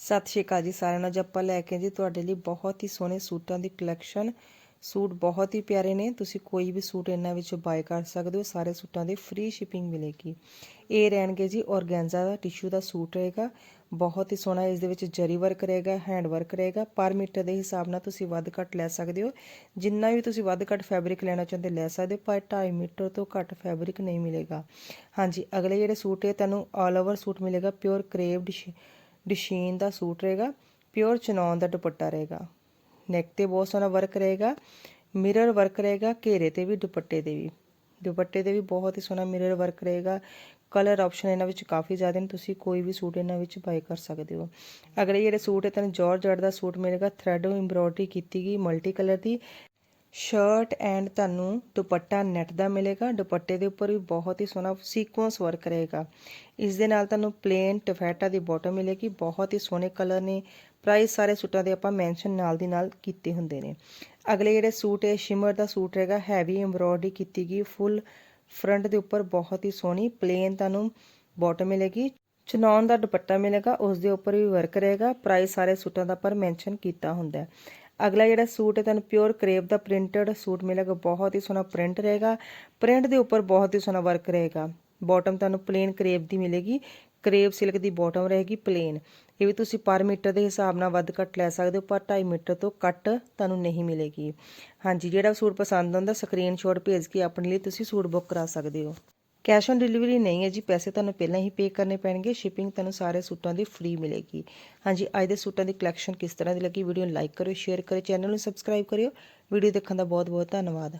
ਸਤਿ ਸ਼੍ਰੀ ਅਕਾਲ ਜੀ ਸਾਰਿਆਂ ਨੂੰ। ਅੱਜ ਆਪਾਂ ਲੈ ਕੇ ਜੀ ਤੁਹਾਡੇ ਲਈ ਬਹੁਤ ਹੀ ਸੋਹਣੇ ਸੂਟਾਂ ਦੀ ਕਲੈਕਸ਼ਨ ਸੂਟ ਬਹੁਤ ਹੀ ਪਿਆਰੇ ਨੇ। ਤੁਸੀਂ ਕੋਈ ਵੀ ਸੂਟ ਇਹਨਾਂ ਵਿੱਚੋਂ ਬਾਏ ਕਰ ਸਕਦੇ ਹੋ। ਸਾਰੇ ਸੂਟਾਂ ਦੀ ਫ੍ਰੀ ਸ਼ਿਪਿੰਗ ਮਿਲੇਗੀ। ਇਹ ਰਹਿਣਗੇ ਜੀ ਔਰਗੈਂਜ਼ਾ ਦਾ ਟਿਸ਼ੂ ਦਾ ਸੂਟ ਰਹੇਗਾ। ਬਹੁਤ ਹੀ ਸੋਹਣਾ ਇਸ ਦੇ ਵਿੱਚ ਜਰੀ ਵਰਕ ਰਹੇਗਾ ਹੈਂਡ ਵਰਕ ਰਹੇਗਾ। ਪਰ ਮੀਟਰ ਦੇ ਹਿਸਾਬ ਨਾਲ ਤੁਸੀਂ ਵੱਧ ਘੱਟ ਲੈ ਸਕਦੇ ਹੋ। ਜਿੰਨਾ ਵੀ ਤੁਸੀਂ ਵੱਧ ਘੱਟ ਫੈਬਰਿਕ ਲੈਣਾ ਚਾਹੁੰਦੇ ਲੈ ਸਕਦੇ ਹੋ, ਪਰ 2.5 ਮੀਟਰ ਤੋਂ ਘੱਟ ਫੈਬਰਿਕ ਨਹੀਂ ਮਿਲੇਗਾ। ਹਾਂਜੀ, ਅਗਲੇ ਜਿਹੜੇ ਸੂਟ ਹੈ, ਤੁਹਾਨੂੰ ਆਲ ਓਵਰ ਸੂਟ ਮਿਲੇਗਾ। ਪਿਓਰ ਕਰੇਵ ਡਿਸ਼ੀਨ ਦਾ ਸੂਟ ਰਹੇਗਾ ਪਿਓਰ ਚਨੌਨ ਦਾ ਦੁਪੱਟਾ ਰਹੇਗਾ। ਨੈਕ ਤੇ ਬਹੁਤ ਸੋਹਣਾ ਵਰਕ ਰਹੇਗਾ ਮਿਰਰ ਵਰਕ ਰਹੇਗਾ, ਘੇਰੇ ਤੇ ਵੀ, ਦੁਪੱਟੇ ਤੇ ਵੀ। ਦੁਪੱਟੇ ਤੇ ਵੀ ਬਹੁਤ ਹੀ ਸੋਹਣਾ ਮਿਰਰ ਵਰਕ ਰਹੇਗਾ। ਕਲਰ ਆਪਸ਼ਨ ਇਹਨਾਂ ਵਿੱਚ ਕਾਫੀ ਜ਼ਿਆਦਾ ਨੇ, ਤੁਸੀਂ ਕੋਈ ਵੀ ਸੂਟ ਇਹਨਾਂ ਵਿੱਚ ਬਾਈ ਕਰ ਸਕਦੇ ਹੋ। ਅਗਲੇ ਜਿਹੜੇ ਸੂਟ ਹੈ, ਤੁਹਾਨੂੰ ਜਾਰਜਟ ਦਾ ਸੂਟ ਮਿਲੇਗਾ ਥ੍ਰੈਡ ਐਮਬ੍ਰੋਇਡਰੀ ਕੀਤੀ ਗਈ ਮਲਟੀ ਕਲਰ ਦੀ। ਸ਼ਰਟ ਐਂਡ ਤੁਹਾਨੂੰ ਦੁਪੱਟਾ ਨੈਟ ਦਾ ਮਿਲੇਗਾ। ਦੁਪੱਟੇ ਦੇ ਉੱਪਰ ਵੀ ਬਹੁਤ ਹੀ ਸੋਹਣਾ ਸੀਕੁਐਂਸ ਵਰਕ ਰਹੇਗਾ। ਇਸ ਦੇ ਨਾਲ ਤੁਹਾਨੂੰ ਪਲੇਨ ਟਫੈਟਾ ਦੀ ਬਾਟਮ ਮਿਲੇਗੀ। ਬਹੁਤ ਹੀ ਸੋਹਣੇ ਕਲਰ ਨੇ। ਪ੍ਰਾਈਸ ਸਾਰੇ ਸੂਟਾਂ ਦੇ ਆਪਾਂ ਮੈਂਸ਼ਨ ਨਾਲ ਦੀ ਨਾਲ ਕੀਤੇ ਹੁੰਦੇ ਨੇ। ਅਗਲੇ ਜਿਹੜੇ ਸੂਟ ਹੈ ਸ਼ਿਮਰ ਦਾ ਸੂਟ ਰਹੇਗਾ। ਹੈਵੀ ਐਮਬ੍ਰੋਇਡਰੀ ਕੀਤੀ ਗਈ। ਫੁੱਲ ਫਰੰਟ ਦੇ ਉੱਪਰ ਬਹੁਤ ਹੀ ਸੋਹਣੀ ਪਲੇਨ ਤੁਹਾਨੂੰ ਬਾਟਮ ਮਿਲੇਗੀ। ਚਨੌਨ ਦਾ ਦੁਪੱਟਾ ਮਿਲੇਗਾ। ਉਸ ਦੇ ਉੱਪਰ ਵੀ ਵਰਕ ਰਹੇਗਾ। ਪ੍ਰਾਈਸ ਸਾਰੇ ਸੂਟਾਂ ਦਾ ਪਰ ਮੈਂਸ਼ਨ ਕੀਤਾ ਹੁੰਦਾ ਹੈ। ਅਗਲਾ ਜਿਹੜਾ ਸੂਟ ਹੈ, ਤੁਹਾਨੂੰ ਪਿਓਰ ਕਰੇਪ ਦਾ ਪ੍ਰਿੰਟਡ ਸੂਟ ਮਿਲੇਗਾ, ਬਹੁਤ ਹੀ ਸੋਹਣਾ ਪ੍ਰਿੰਟ ਰਹੇਗਾ। ਪ੍ਰਿੰਟ ਦੇ ਉੱਪਰ ਬਹੁਤ ਹੀ ਸੋਹਣਾ ਵਰਕ ਰਹੇਗਾ। ਬਾਟਮ ਤੁਹਾਨੂੰ ਪਲੇਨ ਕਰੇਪ ਦੀ ਮਿਲੇਗੀ। ਕਰੇਪ ਸਿਲਕ ਦੀ ਬਾਟਮ ਰਹੇਗੀ ਪਲੇਨ ਇਹ ਵੀ ਤੁਸੀਂ ਪਰ ਮੀਟਰ ਦੇ ਹਿਸਾਬ ਨਾਲ ਵੱਧ ਘੱਟ ਲੈ ਸਕਦੇ ਹੋ, ਪਰ 2.5 ਮੀਟਰ ਤੋਂ ਘੱਟ ਤੁਹਾਨੂੰ ਨਹੀਂ ਮਿਲੇਗੀ। ਹਾਂਜੀ, ਜਿਹੜਾ ਸੂਟ ਪਸੰਦ ਆਉਂਦਾ ਸਕਰੀਨਸ਼ਾਟ ਭੇਜ ਕੇ ਆਪਣੇ ਲਈ ਤੁਸੀਂ ਸੂਟ ਬੁੱਕ ਕਰਾ ਸਕਦੇ ਹੋ। ਕੈਸ਼ ਔਨ ਡਿਲੀਵਰੀ ਨਹੀਂ ਹੈ ਜੀ, ਪੈਸੇ ਤੁਹਾਨੂੰ ਪਹਿਲਾਂ ਹੀ ਪੇ ਕਰਨੇ ਪੈਣਗੇ ਸ਼ਿਪਿੰਗ ਤੁਹਾਨੂੰ ਸਾਰੇ ਸੂਟਾਂ ਦੀ ਫ੍ਰੀ ਮਿਲੇਗੀ। ਹਾਂਜੀ, ਅੱਜ ਦੇ ਸੂਟਾਂ ਦੀ ਕਲੈਕਸ਼ਨ ਕਿਸ ਤਰ੍ਹਾਂ ਦੀ ਲੱਗੀ ਵੀਡੀਓ ਨੂੰ ਲਾਈਕ ਕਰਿਓ ਸ਼ੇਅਰ ਕਰਿਓ ਚੈਨਲ ਨੂੰ ਸਬਸਕ੍ਰਾਈਬ ਕਰਿਓ। ਵੀਡੀਓ ਦੇਖਣ ਦਾ ਬਹੁਤ ਬਹੁਤ ਧੰਨਵਾਦ।